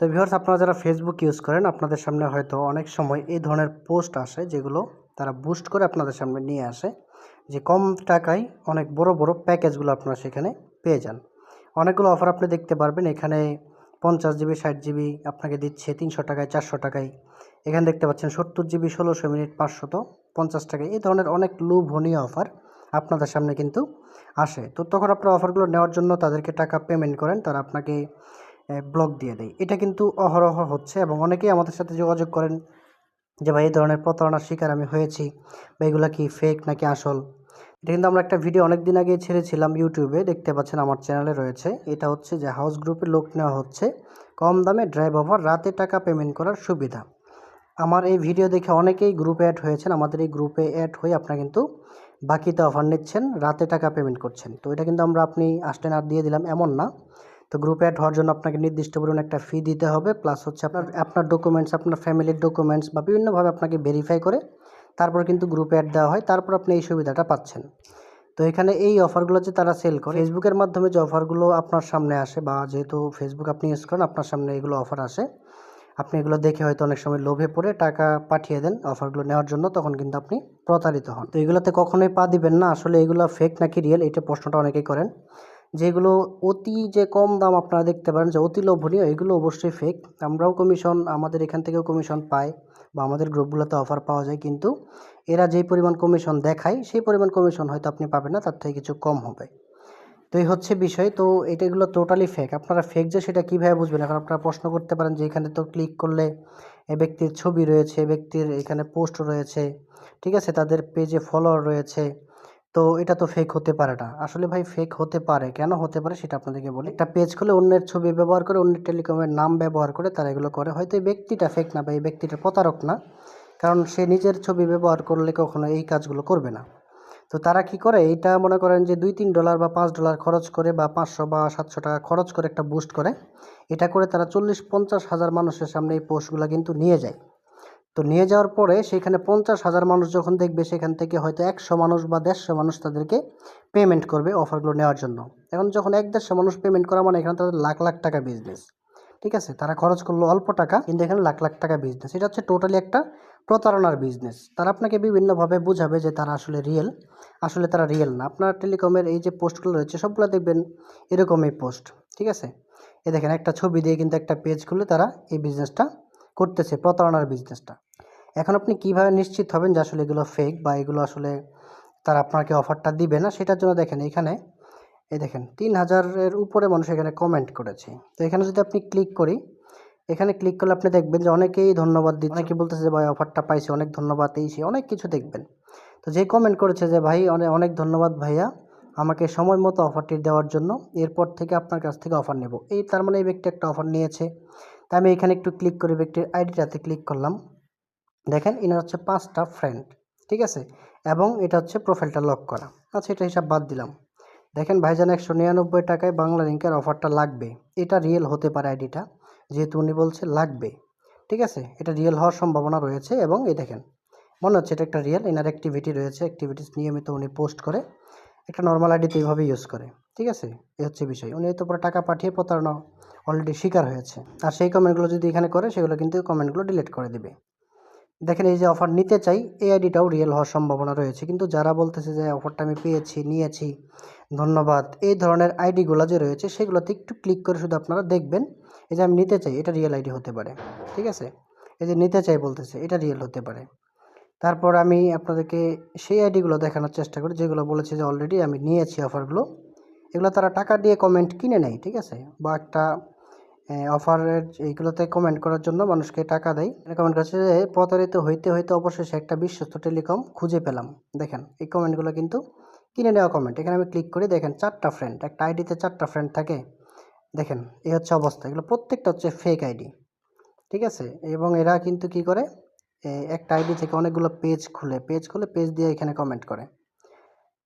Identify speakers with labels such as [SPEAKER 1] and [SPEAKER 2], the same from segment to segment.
[SPEAKER 1] তো ভিউয়ার্স, আপনারা যারা ফেসবুক ইউজ করেন, আপনাদের সামনে হয়তো অনেক সময় এই ধরনের পোস্ট আসে, যেগুলো তারা বুস্ট করে আপনাদের সামনে নিয়ে আসে, যে কম টাকায় অনেক বড় বড় প্যাকেজগুলো আপনারা সেখানে পেয়ে যান। অনেকগুলো অফার আপনি দেখতে পারবেন, এখানে পঞ্চাশ জিবি ষাট জিবি আপনাকে দিচ্ছে তিনশো টাকায়, চারশো টাকায়। এখানে দেখতে পাচ্ছেন সত্তর জিবি ষোলোশো মিনিট পাঁচশত পঞ্চাশ টাকায়। এই ধরনের অনেক লোভনীয় অফার আপনাদের সামনে কিন্তু আসে। তো তখন আপনারা অফারগুলো নেওয়ার জন্য তাদেরকে টাকা পেমেন্ট করেন, তারা আপনাকে ব্লক দিয়ে দেয়। এটা কিন্তু অহরহ হচ্ছে এবং অনেকেই আমাদের সাথে যোগাযোগ করেন যে, ভাই, এই ধরনের প্রতারণার শিকার আমি হয়েছি বা এগুলো কি ফেক নাকি আসল? এটা কিন্তু আমরা একটা ভিডিও অনেক দিন আগে ছেড়েছিলাম ইউটিউবে দেখতে পাচ্ছেন আমার চ্যানেলে রয়েছে। এটা হচ্ছে যে হাউস গ্রুপে লোক নেওয়া হচ্ছে। কম দামে ড্রাইভ ওভার রাতে টাকা পেমেন্ট করার সুবিধা। আমার এই ভিডিও দেখে অনেকেই গ্রুপে অ্যাড হয়েছেন। আমাদের এই গ্রুপে অ্যাড হয়ে আপনারা কিন্তু বাকিতে অফার নিচ্ছেন, রাতে টাকা পেমেন্ট করছেন। তো এটা কিন্তু আমরা আপনি আসলেন আর দিয়ে দিলাম, এমন না। তো গ্রুপে অ্যাড হওয়ার জন্য আপনাকে নির্দিষ্ট পরিমাণ একটা ফি দিতে হবে প্লাস হচ্ছে আপনার আপনার ডকুমেন্টস আপনার ফ্যামিলির ডকুমেন্টস বা বিভিন্নভাবে আপনাকে ভেরিফাই করে তারপর কিন্তু গ্রুপে অ্যাড দেওয়া হয়, তারপর আপনি এই সুবিধাটা পাচ্ছেন। তো এখানে এই অফারগুলো যে তারা সেল করে ফেসবুকের মাধ্যমে যে অফারগুলো আপনার সামনে আসে বা যেহেতু ফেসবুক আপনি ইউজ করেন, আপনার সামনে এগুলো অফার আসে, আপনি এগুলো দেখে হয়তো অনেক সময় লোভে পড়ে টাকা পাঠিয়ে দেন অফারগুলো নেওয়ার জন্য, তখন কিন্তু আপনি প্রতারিত হন। তো এগুলোতে কখনোই পা দিবেন না, আসলে এগুলো ফেক নাকি রিয়েল এটা প্রশ্নটা অনেকেই করেন। যেগুলো অতি যে কম দাম আপনারা দেখতে পারেন, যে অতি লোভনীয়, এগুলো অবশ্যই ফেক আমরাও কমিশন আমাদের এখান থেকেও কমিশন পাই বা আমাদের গ্রুপগুলোতে অফার পাওয়া যায়, কিন্তু এরা যেই পরিমাণ কমিশন দেখায়, সেই পরিমাণ কমিশন হয়তো আপনি পাবেন না, তার থেকে কিছু কম হবে। তো এই হচ্ছে বিষয়। তো এটা এগুলো টোটালি ফেক আপনারা ফেক যে সেটা কীভাবে বুঝবেন? এখন আপনারা প্রশ্ন করতে পারেন যে এখানে তো ক্লিক করলে এ ব্যক্তির ছবি রয়েছে, এ ব্যক্তির এখানে পোস্ট রয়েছে, ঠিক আছে? তাদের পেজে ফলোয়ার রয়েছে তো এটা তো ফেক হতে পারে না। আসলে ভাই ফেক হতে পারে। কেন হতে পারে সেটা আপনাদেরকে বলি। একটা পেজ খুলে অন্যের ছবি ব্যবহার করে, অন্যের টেলিকমের নাম ব্যবহার করে তারা এগুলো করে। হয়তো এই ব্যক্তিটা ফেক না বা এই ব্যক্তিটা প্রতারক না। কারণ সে নিজের ছবি ব্যবহার করলে কখনো এই কাজগুলো করবে না। তো তারা কি করে? এইটা মনে করেন যে দুই তিন ডলার বা পাঁচ ডলার খরচ করে বা পাঁচশো বা সাতশো টাকা খরচ করে একটা বুস্ট করে। এটা করে তারা চল্লিশ পঞ্চাশ হাজার মানুষের সামনে এই পোস্টগুলো কিন্তু নিয়ে যায়। তো নিয়ে যাওয়ার পরে সেখানে পঞ্চাশ হাজার মানুষ যখন দেখবে, সেখান থেকে হয়তো একশো মানুষ বা দেড়শো মানুষ তাদেরকে পেমেন্ট করবে অফারগুলো নেওয়ার জন্য। এখন যখন এক দেড়শো মানুষ পেমেন্ট করা মানে এখানে তাদের লাখ লাখ টাকা বিজনেস ঠিক আছে? তারা খরচ করল অল্প টাকা, কিন্তু এখানে লাখ লাখ টাকা বিজনেস এটা হচ্ছে টোটালি একটা প্রতারণার বিজনেস তারা আপনাকে বিভিন্নভাবে বোঝাবে যে তারা আসলে রিয়েল আসলে তারা রিয়েল না। আপনার টেলিকমের এই যে পোস্টগুলো রয়েছে, সবগুলো দেখবেন এরকমই পোস্ট ঠিক আছে? এ দেখেন একটা ছবি দিয়ে কিন্তু একটা পেজ খুলে তারা এই বিজনেসটা করতেছে প্রতারণার বিজনেসটা এখন আপনি কীভাবে নিশ্চিত হবেন যে আসলে এগুলো ফেক বা এগুলো আসলে তারা আপনাকে অফারটা দিবে না, সেটার জন্য দেখেন এখানে, এই দেখেন, তিন হাজারের উপরে মানুষ এখানে কমেন্ট করেছে। তো এখানে যদি আপনি ক্লিক করি, এখানে ক্লিক করলে আপনি দেখবেন যে অনেকেই ধন্যবাদ দিচ্ছে। অনেকে বলতেছে যে, ভাই অফারটা পাইছি, অনেক ধন্যবাদ, এই সে, অনেক কিছু দেখবেন। তো যে কমেন্ট করেছে যে, ভাই অনেক অনেক ধন্যবাদ ভাইয়া, আমাকে সময় মতো অফারটি দেওয়ার জন্য, এরপর থেকে আপনার কাছ থেকে অফার নেব। এই তার মানে এই ব্যক্তি একটা অফার নিয়েছে। তাই আমি এখানে একটু ক্লিক করে ব্যক্তির আইডিটাতে ক্লিক করলাম। দেখেন, এনার হচ্ছে পাঁচটা ফ্রেন্ড ঠিক আছে? এবং এটা হচ্ছে প্রোফাইলটা লক করা। আচ্ছা এটা হিসাব বাদ দিলাম। দেখেন, ভাইজান একশো নিরানব্বই টাকায় বাংলা লিঙ্কের অফারটা লাগবে। এটা রিয়েল হতে পারে আইডিটা যেহেতু উনি বলছে লাগবে, ঠিক আছে? এটা রিয়েল হওয়ার সম্ভাবনা রয়েছে এবং এই দেখেন, মনে হচ্ছে এটা একটা রিয়েল এনার অ্যাক্টিভিটি রয়েছে অ্যাক্টিভিটিস নিয়মিত উনি পোস্ট করে। একটা নর্মাল আইডি তো এইভাবে ইউজ করে, ঠিক আছে? এই হচ্ছে বিষয়। উনি হয়তো পরে টাকা পাঠিয়ে প্রতারণা অলরেডি শিকার হয়েছে। আর সেই কমেন্টগুলো যদি এখানে করে, সেগুলো কিন্তু কমেন্টগুলো ডিলিট করে দিবে। দেখেন এই যে অফার নিতে চাই এই আইডিটাও রিয়েল হওয়ার সম্ভাবনা রয়েছে। কিন্তু যারা বলতেছে যে অফারটা আমি পেয়েছি, নিয়েছি, ধন্যবাদ, এই ধরনের আইডিগুলো যে রয়েছে, সেগুলোতে একটু ক্লিক করে শুধু আপনারা দেখবেন, এই যে আমি নিতে চাই, এটা রিয়েল আইডি হতে পারে। ঠিক আছে? এই যে নিতে চাই বলতেছে, এটা রিয়েল হতে পারে। তারপর আমি আপনাদেরকে সেই আইডিগুলো দেখানোর চেষ্টা করি, যেগুলো বলেছে যে অলরেডি আমি নিয়েছি অফারগুলো এগুলো তারা টাকা দিয়ে কমেন্ট কিনে নেয়, ঠিক আছে? বা একটা অফারের এইগুলোতে কমেন্ট করার জন্য মানুষকে টাকা দেয় কমেন্ট করছে যে, প্রতারিত হইতে হইতে অবশেষে একটা বিশ্বস্ত টেলিকম খুঁজে পেলাম। দেখেন, এই কমেন্টগুলো কিন্তু কিনে নেওয়া কমেন্ট এখানে আমি ক্লিক করি, দেখেন চারটা ফ্রেন্ড একটা আইডিতে চারটা ফ্রেন্ড থাকে। দেখেন, এই হচ্ছে অবস্থা। এগুলো প্রত্যেকটা হচ্ছে ফেক আইডি ঠিক আছে? এবং এরা কিন্তু কি করে? একটা আইডি থেকে অনেকগুলো পেজ খুলে পেজ খুলে পেজ দিয়ে এখানে কমেন্ট করে।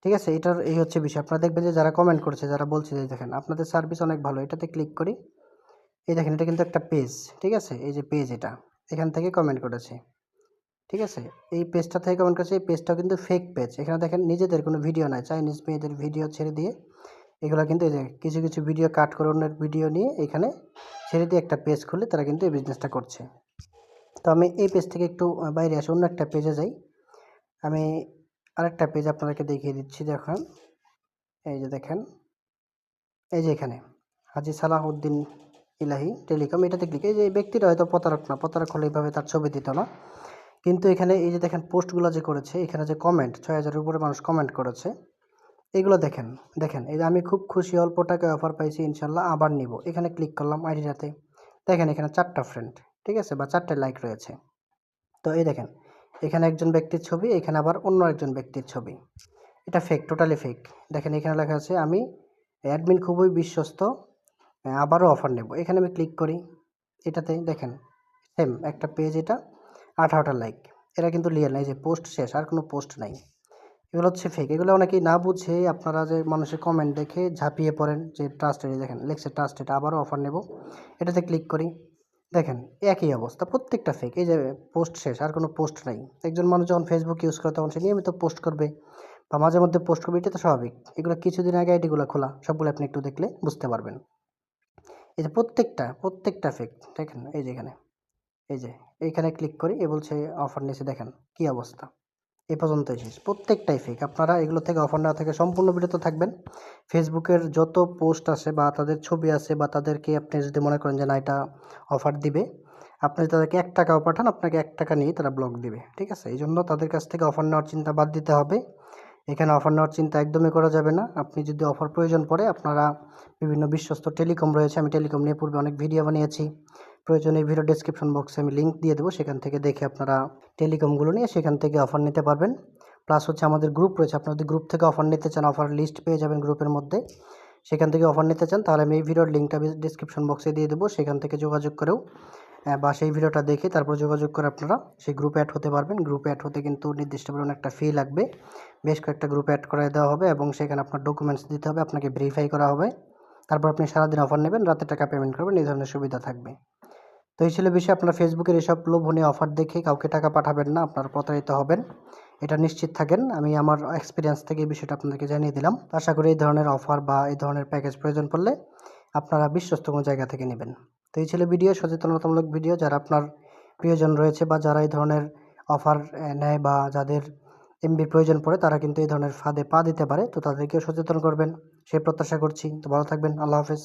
[SPEAKER 1] ঠিক আছে? এটার, এই হচ্ছে বিষয়। আপনারা দেখবেন যে যারা কমেন্ট করছে, যারা বলছে যে, দেখেন, আপনাদের সার্ভিস অনেক ভালো, এটাতে ক্লিক করি। এই দেখেন, এটা কিন্তু একটা পেজ ঠিক আছে? এই যে পেজ এটা, এখান থেকে কমেন্ট করেছে, ঠিক আছে? এই পেজটা থেকে কমেন্ট করেছে, এই পেজটাও কিন্তু ফেক পেজ এখানে দেখেন নিজেদের কোনো ভিডিও নাই চাইনিজ মেয়েদের ভিডিও ছেড়ে দিয়ে, এগুলো কিন্তু এই যে কিছু কিছু ভিডিও কাট করে অন্যের ভিডিও নিয়ে এখানে ছেড়ে দিয়ে একটা পেজ খুলে তারা কিন্তু এই বিজনেসটা করছে। তো আমি এই পেজ থেকে একটু বাইরে আসি, অন্য একটা পেজে যাই। আমি আরেকটা পেজ আপনাদেরকে দেখিয়ে দিচ্ছি, দেখেন। এই যে দেখেন, এই যে এখানে, হাজি সালাহউদ্দিন ইলাহি টেলিকম, এটাতে ক্লিক এই যে ব্যক্তিটা হয়তো প্রতারক না, প্রতারক হলে এইভাবে তার ছবি দিত না। কিন্তু এখানে এই যে দেখেন পোস্টগুলো যে করেছে, এখানে যে কমেন্ট ছয় হাজারের উপরে মানুষ কমেন্ট করেছে, এগুলো দেখেন দেখেন, এই যে আমি খুব খুশি, অল্প টাকায় অফার পাইছি, ইনশাল্লাহ আবার নিব। এখানে ক্লিক করলাম আইডিটাতে দেখেন এখানে চারটা ফ্রেন্ড ঠিক আছে? বা চারটে লাইক রয়েছে। তো এই দেখেন, এখানে একজন ব্যক্তির ছবি, এখানে আবার অন্য একজন ব্যক্তির ছবি। এটা ফেক টোটালি ফেক দেখেন এখানে লেখা আছে, আমি অ্যাডমিন খুবই বিশ্বস্ত আবারও অফার নেব। এখানে আমি ক্লিক করি। এটাতে দেখেন সেম একটা পেজ এটা, আঠারোটা লাইক এরা কিন্তু লিয়ার নাই যে পোস্ট শেষ, আর কোনো পোস্ট নাই। এগুলো হচ্ছে ফেক এগুলো অনেকেই না বুঝে আপনারা যে মানুষের কমেন্ট দেখে ঝাঁপিয়ে পড়েন যে ট্রাস্টেড দেখেন, লেখছে ট্রাস্টেড আবারও অফার নেব। এটাতে ক্লিক করি। দেখেন, একই অবস্থা, প্রত্যেকটা ফেক এই যে পোস্ট শেষ, আর কোনো পোস্ট নাই। একজন মানুষ যখন ফেসবুক ইউজ করে, তখন সে নিয়মিত পোস্ট করবে, বা মাঝে মধ্যে পোস্ট করবে, এটা তো স্বাভাবিক। এগুলো কিছুদিন আগে আইডিগুলো খোলা, সবগুলো আপনি একটু দেখলে বুঝতে পারবেন। এই যে প্রত্যেকটা প্রত্যেকটা ফেক দেখেন এই যে এখানে, এই যে এইখানে ক্লিক করি এ বলছে অফার নিয়েছে, দেখেন কি অবস্থা। এ পর্যন্তই শেষ প্রত্যেকটাই ফেক আপনারা এগুলো থেকে অফার নেওয়া থেকে সম্পূর্ণ বিরত থাকবেন। ফেসবুকের যত পোস্ট আছে বা তাদের ছবি আছে বা তাদেরকে আপনি যদি মনে করেন যে না, এটা অফার দিবে, আপনি তাদেরকে এক টাকাও পাঠান, আপনাকে এক টাকা নিয়ে তারা ব্লক দিবে, ঠিক আছে? এই জন্য তাদের কাছ থেকে অফার নেওয়ার চিন্তা বাদ দিতে হবে। এখানে অফার নেওয়ার চিন্তা একদমই করা যাবে না। আপনি যদি অফার প্রয়োজন পড়ে, আপনারা বিভিন্ন বিশ্বস্ত টেলিকম রয়েছে। আমি টেলিকম নিয়ে পূর্বে অনেক ভিডিও বানিয়েছি। প্রয়োজনে এই ভিডিও ডেসক্রিপশন বক্সে আমি লিঙ্ক দিয়ে দেবো। সেখান থেকে দেখে আপনারা টেলিকমগুলো নিয়ে সেখান থেকে অফার নিতে পারবেন। প্লাস হচ্ছে আমাদের গ্রুপ রয়েছে। আপনারা যদি গ্রুপ থেকে অফার নিতে চান অফার লিস্ট পেয়ে যাবেন গ্রুপের মধ্যে। সেখান থেকে অফার নিতে চান, তাহলে আমি এই ভিডিওর লিঙ্কটা ডিসক্রিপশন বক্সে দিয়ে দেবো। সেখান থেকে যোগাযোগ করেও বা সেই ভিডিওটা দেখে তারপর যোগাযোগ করে আপনারা সেই গ্রুপে অ্যাড হতে পারবেন। গ্রুপে অ্যাড হতে কিন্তু নির্দিষ্ট পরিমাণ একটা ফি লাগবে। বেশ কয়েকটা গ্রুপে অ্যাড করে দেওয়া হবে এবং সেখানে আপনার ডকুমেন্টস দিতে হবে, আপনাকে ভেরিফাই করা হবে। তারপর আপনি সারাদিন অফার নেবেন, রাতে টাকা পেমেন্ট করবেন, এই ধরনের সুবিধা থাকবে। তো এই ছিল বিষয়। আপনার ফেসবুকের এসব লোভনীয় অফার দেখে কাউকে টাকা পাঠাবেন না, আপনারা প্রতারিত হবেন। এটা নিশ্চিত থাকেন। আমি আমার এক্সপিরিয়েন্স থেকে এই বিষয়টা আপনাদেরকে জানিয়ে দিলাম। আশা করি এই ধরনের অফার বা এই ধরনের প্যাকেজ প্রয়োজন পড়লে আপনারা বিশ্বস্ত কোনো জায়গা থেকে নেবেন। তো এই ছিল ভিডিও, সচেতনতামূলক ভিডিও। যারা আপনার প্রিয়জন রয়েছে বা যারা এই ধরনের অফার নেয় বা যাদের এমবির প্রয়োজন পড়ে, তারা কিন্তু এই ধরনের ফাঁদে পা দিতে পারে। তো তাদেরকেও সচেতন করবেন। সেই প্রত্যাশা করছি। তো ভালো থাকবেন। আল্লাহ হাফেজ।